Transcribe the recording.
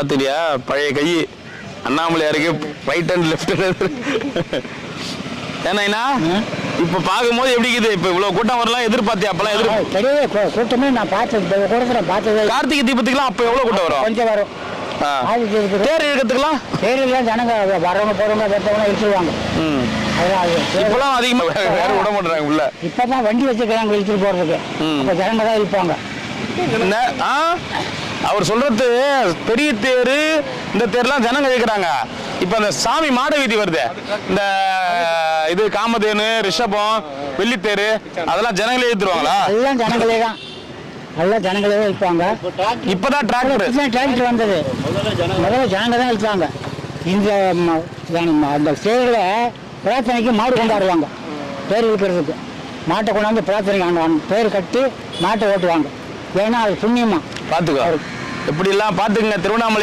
பாத்துட்டியா? பழைய கை. அண்ணாமலையாருக்கு ரைட் அண்ட் லெஃப்ட் ஏன்னா இப்ப பார்க்கும்போது எப்படி இருக்குது? இப்ப இவ்வளவு கூட்டம் வரலாம் எதிர்பார்த்தியா? அப்பெல்லாம் எதிர் கிடையவே கூட்டமே நான் பார்த்தது கூட்டத்தில் பார்த்தது கார்த்திகை தீபத்துக்குலாம் அப்ப எவ்வளவு கூட்டம் வரும்? கொஞ்சம் வரும். தேர் இழுக்கிறதுக்குலாம் தேர்தலாம் ஜனங்க வரவங்க போறவங்க வெட்டவங்க இழுத்துருவாங்க. தேர் இப்பெல்லாம் அதிகமா வே- வேற விட மாட்டாங்க உள்ள. இப்பதான் வண்டி வச்சுக்கிறாங்க இழுத்துட்டு போறதுக்கு. ம். அப்ப ஜனங்க தான் இருப்பாங்க? ஆ? அவர் சொல்றது பெரிய தேரு இந்த தேர்லாம் ஜனங்க கேட்குறாங்க இப்ப அந்த சாமி மாட வீதி வருது இந்த இது காமதேனு ரிஷபம் வெள்ளித்தேரு அதெல்லாம் ஜனங்களே ஏத்துருவாங்களா? எல்லாம் ஜனங்களே தான். எல்லாம் ஜனங்களே தான் இருப்பாங்க இப்பதான் டிராக்டர் டிராக்டர் வந்தது. முதல்ல ஜனங்க தான் இழுத்தாங்க இந்த அந்த தேர்ல பிரார்த்தனைக்கு மாடு கொண்டாடுவாங்க பேர் இழுக்கிறதுக்கு. மாட்டை கொண்டாந்து அந்த பேர் கட்டி மாட்டை ஓட்டுவாங்க. ஏன்னா அது புண்ணியமா. பாத்துக்கோ. இப்படிலாம் எல்லாம் பாத்துக்கங்க திருவண்ணாமலை